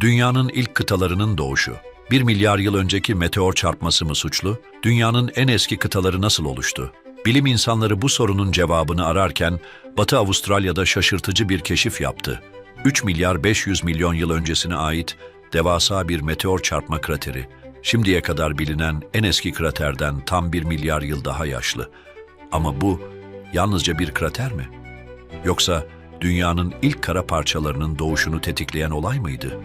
Dünyanın ilk kıtalarının doğuşu. 1 milyar yıl önceki meteor çarpması mı suçlu? Dünyanın en eski kıtaları nasıl oluştu? Bilim insanları bu sorunun cevabını ararken Batı Avustralya'da şaşırtıcı bir keşif yaptı. 3 milyar 500 milyon yıl öncesine ait devasa bir meteor çarpma krateri. Şimdiye kadar bilinen en eski kraterden tam 1 milyar yıl daha yaşlı. Ama bu yalnızca bir krater mi? Yoksa dünyanın ilk kara parçalarının doğuşunu tetikleyen olay mıydı?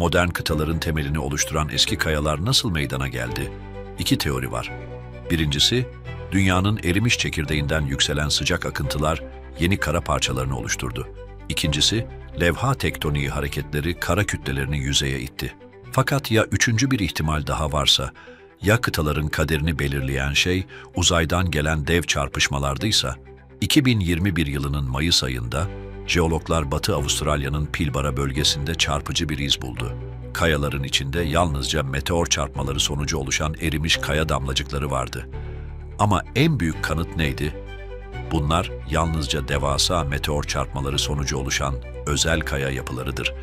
Modern kıtaların temelini oluşturan eski kayalar nasıl meydana geldi? İki teori var. Birincisi, dünyanın erimiş çekirdeğinden yükselen sıcak akıntılar yeni kara parçalarını oluşturdu. İkincisi, levha tektoniği hareketleri kara kütlelerini yüzeye itti. Fakat ya üçüncü bir ihtimal daha varsa, ya kıtaların kaderini belirleyen şey uzaydan gelen dev çarpışmalardıysa, 2021 yılının Mayıs ayında jeologlar Batı Avustralya'nın Pilbara bölgesinde çarpıcı bir iz buldu. Kayaların içinde yalnızca meteor çarpmaları sonucu oluşan erimiş kaya damlacıkları vardı. Ama en büyük kanıt neydi? Bunlar yalnızca devasa meteor çarpmaları sonucu oluşan özel kaya yapılarıdır.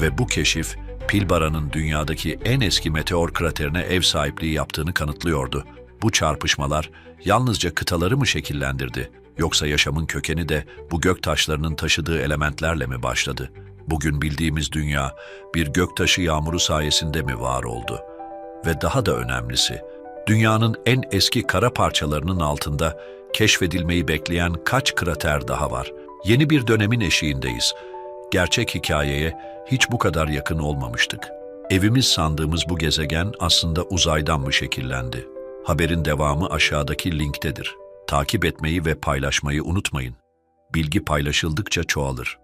Ve bu keşif Pilbara'nın dünyadaki en eski meteor kraterine ev sahipliği yaptığını kanıtlıyordu. Bu çarpışmalar yalnızca kıtaları mı şekillendirdi yoksa yaşamın kökeni de bu gök taşlarının taşıdığı elementlerle mi başladı? Bugün bildiğimiz dünya bir göktaşı yağmuru sayesinde mi var oldu? Ve daha da önemlisi, dünyanın en eski kara parçalarının altında keşfedilmeyi bekleyen kaç krater daha var? Yeni bir dönemin eşiğindeyiz. Gerçek hikayeye hiç bu kadar yakın olmamıştık. Evimiz sandığımız bu gezegen aslında uzaydan mı şekillendi? Haberin devamı aşağıdaki linktedir. Takip etmeyi ve paylaşmayı unutmayın. Bilgi paylaşıldıkça çoğalır.